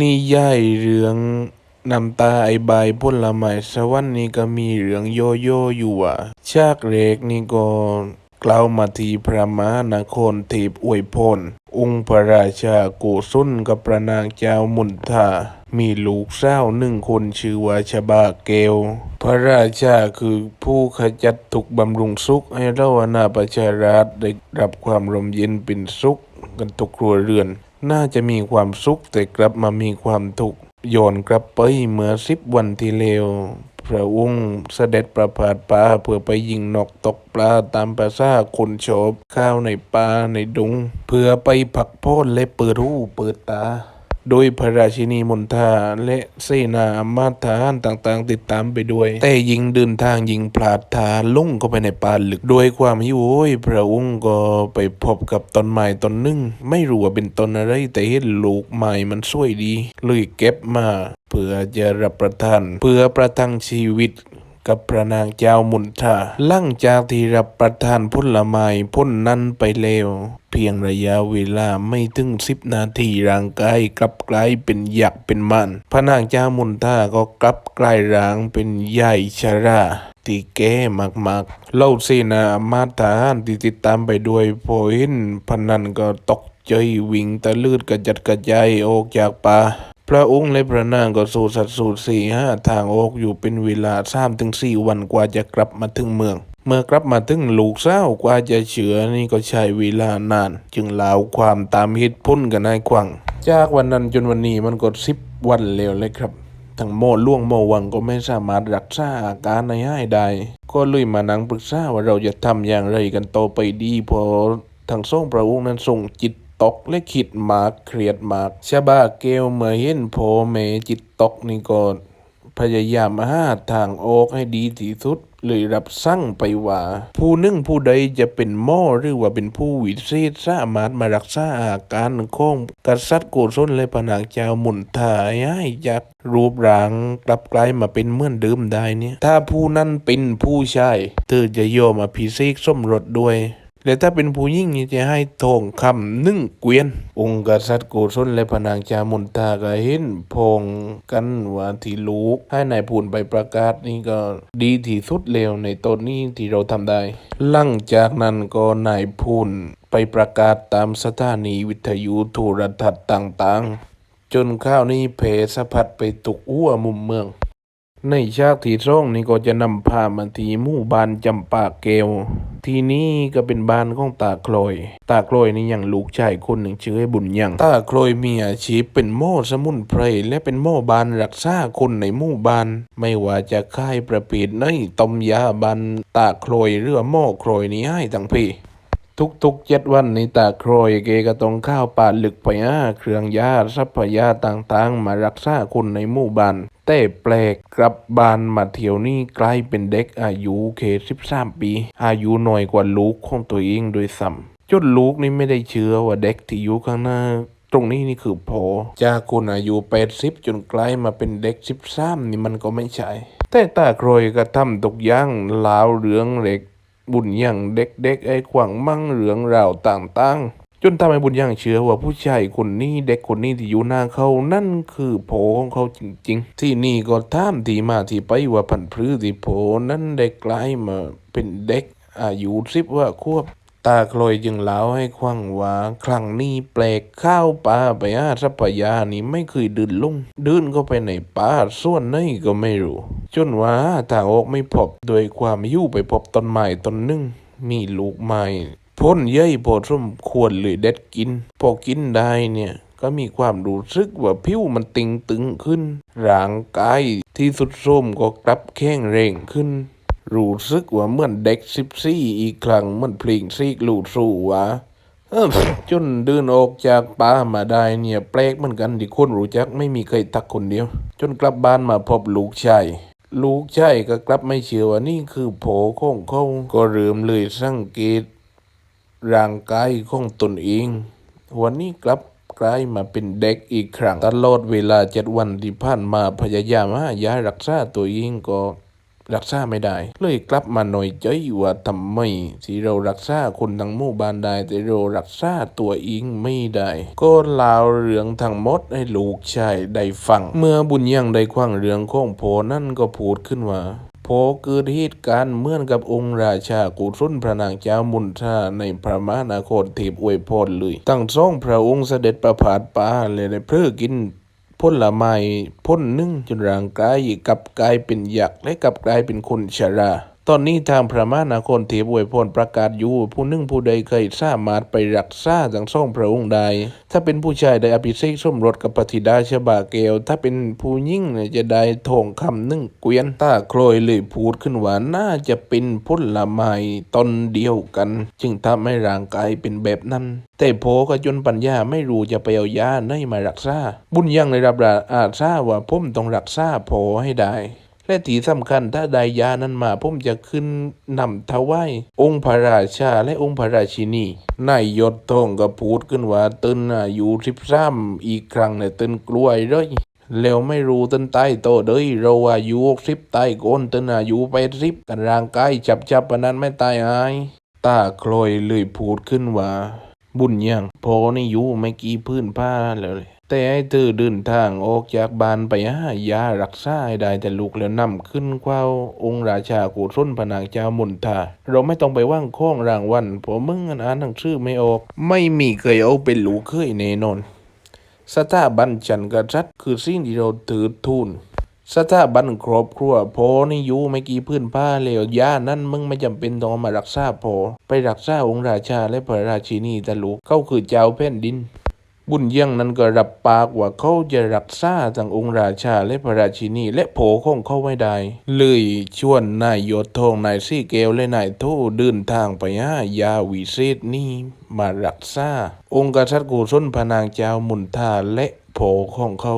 นิยายเรื่องน้ำตาไอใบายผลไม้สวรรค์นี่ก็มีเรื่องโยโย่อยู่ว่าฉากแรกนี่ก็กล่าวมาทีพระมหานครเทพอวยพรองค์พระราชาโกศลกับพระนางเจ้ามุนทามีลูกสาวหนึ่งคนชื่อว่าชบาเกล พระราชาคือผู้ขจัดทุกบำรุงสุขให้เราอาณาประชาราษฎรได้รับความร่มเย็นเป็นสุขกันทุกครัวเรือน น่าจะมีความสุขแต่กลับมามีความทุกข์ย้อนกลับไปเมื่อสิบวันที่แล้วพระองค์เสด็จประพาสป่าเพื่อไปยิงนกตกปลาตามประสาคนชอบข้าวในป่าในดง เพื่อไปผักโพ้นและเปิดหูเปิดตา โดยพระราชินีมนทาและเสนาอำมาตย์ทหารต่างๆ ติดตามไปด้วย แต่ยิงเดินทางยิงพลาดทาลุ่งเข้าไปในป่าลึกด้วยความหิวโหยพระองค์ก็ไปพบกับต้นไม้ต้นหนึ่ง ไม่รู้ว่าเป็นต้นอะไรแต่เห็นลูกไม้มันสวยดีเลยเก็บมา เพื่อจะรับประทาน เพื่อประทังชีวิต กับพระนางเจ้ามุนทาหลังจากที่รับประทานผลไม้พ้นนั้นไปแล้วเพียงระยะเวลาไม่ถึงสิบนาทีร่างกายกลับกลายเป็นหยักเป็นมันพระนางเจ้ามุนทาก็กลับกลายร่างเป็นใหญ่ชราที่แก่มากๆเล่าเสนาอมาตย์ทารที่ติดตามไปด้วยพอเห็นพนันก็ตกใจวิ่งตะลืดกระจัดกระจายออกจากป่า ระองค์และพระนางก็สู่สัตว์สูตรสี่ห้าทางออกอยู่เป็นเวลาสามถึงสี่วันกว่าจะกลับมาถึงเมือง เมื่อกลับมาถึงลูกสากว่าจะเฉือนี่ก็ใช้เวลานาน จึงเล่าความตามเหตุพ้นกันนายควัง จากวันนั้นจนวันนี้มันก็สิบวันแล้วเลยครับทั้งโมล่วงโมวังก็ไม่สามารถรักษาอาการในให้ได้ ก็เลยมานั่งปรึกษาว่าเราจะทำอย่างไรกันต่อไปดีพอทั้งสองพระองค์นั้นทรงจิต ตกและคิดมากเครียดมากชาบาเกลเมื่อเห็นพ่อแม่จิตตกนี่ก็พยายามหาทางออกให้ดีที่สุดเลยรับสั่งไปว่า ผู้นึ่งผู้ใดจะเป็นหม้อหรือว่าเป็นผู้วิเศษสามารถมารักษาอาการของกษัตริย์โกศลและพนางเจ้าหมุนถ่ายให้จากรูปร่างกลับกลายมาเป็นเหมือนเดิมได้เนี่ย ถ้าผู้นั้นเป็นผู้ชายเธอจะโยมอภิเษกสมรสด้วย และถ้าเป็นผู้หญิงนี่จะให้ทองคำหนึ่งเกวียน องค์กษัตริย์โกศลและพนางจามุนทาก็เห็นพองกันว่าที่ลูกให้นายพูนไปประกาศนี่ก็ดีที่สุดแล้วในตอนนี้ที่เราทำได้ หลังจากนั้นก็นายพูนไปประกาศตามสถานีวิทยุโทรทัศน์ต่างๆ จนข้าวนี้เพสะพัดไปตุกอ้วมุมเมือง ในฉากที่สองนี่ก็จะนำพามาที่หมู่บ้านจำปาเกล ทีนี้ก็เป็นบ้านของตาโคลอย ตาโคลอยนี่ยังลูกชายคนหนึ่งชื่อไอ้บุญยัง ตาโคลอยมีอาชีพเป็นหม้อสมุนไพรและเป็นหม้อบานรักษาคนในหมู่บ้าน ไม่ว่าจะค่ายประปิดในต้มยาบันตาโคลอยหรือหม้อโคลอยนี่ให้ทั้งพี่ ทุกๆเจ็ดวันในตาโครยเกก็ต้องเข้าวป่าลึกไปหาเครื่องยาทรัพยาต่างๆ มารักษาคนในหมู่บ้านแต่แปลกกลับบ้านมาเที่ยวนี้กลายเป็นเด็กอายุแค่สิบสามปี อายุหน้อยกว่าลูกของตัวเองโดยซ้ำจนลูกนี่ไม่ได้เชื่อว่าเด็กที่อยู่ข้างหน้าตรงนี้นี่คือพอจากคนอายุแปดสิบจนกลายมาเป็นเด็กสิบสามนี่มันก็ไม่ใช่ แต่ตาโครยก็ทำทุกย่างลาวเหลืองเหล็ก บุญยังเด็กๆไอ้ขวางมั่งเหลืองราวต่างๆ จนทำให้บุญยังเชื่อว่าผู้ชายคนนี้เด็กคนนี้ที่อยู่หน้าเขานั่นคือโผของเขาจริง ๆ ที่นี่ก็ถามที่มาที่ไปว่าพันธุ์พืชที่โผนั้นได้กลายมาเป็นเด็กอายุสิบว่าควบ ตาคลอยจึงเล่าให้ควังว่าครั้งนี้แปลกข้าวป่าไปหาทรัพยานี่ไม่เคยเดินลงเดินเข้าไปในป่าส่วนไหนก็ไม่รู้ จนว่าทาออกไม่พบโดยความหิวไปพบต้นไม้ต้นหนึ่งมีลูกไม้พ้นเย้ยพอสมควรเลยเด็ดกิน พอกินได้เนี่ยก็มีความรู้สึกว่าผิวมันติงตึงขึ้น ร่างกายที่สุดโทรมก็กลับแข็งแรงขึ้น รู้สึกว่าเหมือนเด็กสิบสี่อีกครั้งเหมือนเพลงซีกลูดสู่วะจนเดินออกจากป่ามาได้เนี่ยแปลกเหมือนกันที่คนรู้จักไม่มีใครทักคนเดียว จนกลับบ้านมาพบลูกชายลูกชายก็กลับไม่เชื่อว่านี่คือโผของเขาก็เริ่มเลยสังเกตร่างกายของตนเอง วันนี้กลับกลายมาเป็นเด็กอีกครั้งตลอดเวลาเจ็ดวันที่ผ่านมาพยายามหายารักษาตัวเองก็ รักษาไม่ได้ เลยกลับมาหน่อยใจว่าทำไมที่เรารักษาคนทั้งหมู่บ้านได้แต่เรารักษาตัวเองไม่ได้ ก็เล่าเรื่องทั้งหมดให้ลูกชายได้ฟัง เมื่อบุญยังได้ควังเรื่องของโพนั่นก็พูดขึ้นว่าพอเกิดเหตุการณ์เหมือนกับองค์ราชากุศลพระนางเจ้ามุนทาในพระมหานครเทพอวยพรเลย ตั้งสองพระองค์เสด็จประพาสป่าเลยได้เพลิกิน ผลไม้พ่นหนึ่งจนร่างกายกลับกลายเป็นหยักและกลับกลายเป็นคนชรา ตอนนี้ทางพระมานาครเทพอวยพรประกาศอยู่ผู้นึ่งผู้ใดเคยสามารถไปรักษาทั้งสองพระองค์ได้ถ้าเป็นผู้ชายได้อภิเษกสมรสกับปฏิดาชบาเกลถ้าเป็นผู้หญิงเนี่ยจะได้ทองคำหนึ่งเกวียนตาโคลยเลยพูดขึ้นว่าน่าจะเป็นผลไม้ตนเดียวกัน จึงทำให้ร่างกายเป็นแบบนั้น แต่โพก็จนปัญญาไม่รู้จะไปเอายาไหนมารักษาบุญยังในรับราอาซาว่าผมต้องรักษาโพให้ได้ และที่สำคัญถ้าได้ยานั้นมาผมจะขึ้นนำถวายองค์พระราชาและองค์พระราชินีนายยศทองก็พูดขึ้นว่าตึนอายุสิบสามอีกครั้งเนี่ยตนกลัวเลยแล้วไม่รู้ตนตายโตเด้ยเราอายุหกสิบตายโกนตนอายุไปสิบกันร่างกายจับจับปนนั้นไม่ตายอายตาคลอยเลยพูดขึ้นว่า บุญยังพอนี่อยู่ไม่กี่พื้นผ้าแล้วเลย แต่ให้เธอเดินทางออกจากบ้านไปหายารักษาให้ได้แต่ลูกแล้วนำขึ้นเข้าองค์ราชาโกศลพนางเจ้ามนทาเราไม่ต้องไปว่างข้องรางวัลเพราะมึงอ่านหนังสือไม่ออก ไม่มีเคยเอาเป็นลูกเคยแน่นอนสถาบันฉันกษัตริย์คือสิ่งที่เราถือทูนสถาบันครอบครัวพอนี่อยู่ไม่กี่พื้นผ้าแล้วย่านั่นมึงไม่จำเป็นต้องมารักษาพอไปรักษาองค์ราชาและพระราชินีแต่ลูกเขาคือเจ้าแผ่นดิน บุญเยี่ยงนั้นก็รับปากว่าเขาจะรักษาทั้งองค์ราชาและพระราชินีและโผของเขาไว้ได้ เลยชวนนายยศทองนายซี่เกลและนายโทเดินทางไปหายาวิเศษนี้มารักษาองค์กษัตริย์กุศลพนางเจ้ามุนทาและโผของเขา